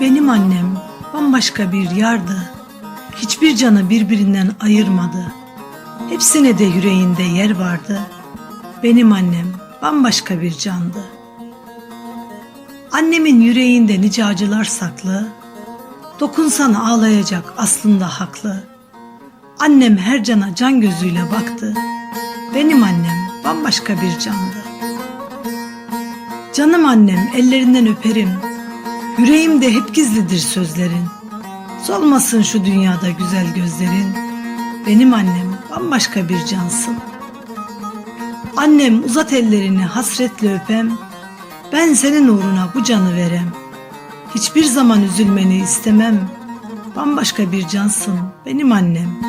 Benim annem bambaşka bir yardı. Hiçbir canı birbirinden ayırmadı. Hepsine de yüreğinde yer vardı. Benim annem bambaşka bir candı. Annemin yüreğinde nice acılar saklı. Dokunsan ağlayacak aslında haklı. Annem her cana can gözüyle baktı. Benim annem bambaşka bir candı. Canım annem ellerinden öperim. Yüreğimde hep gizlidir sözlerin. Solmasın şu dünyada güzel gözlerin. Benim annem bambaşka bir cansın. Annem uzat ellerini hasretle öpem. Ben senin uğruna bu canı verem. Hiçbir zaman üzülmeni istemem. Bambaşka bir cansın benim annem.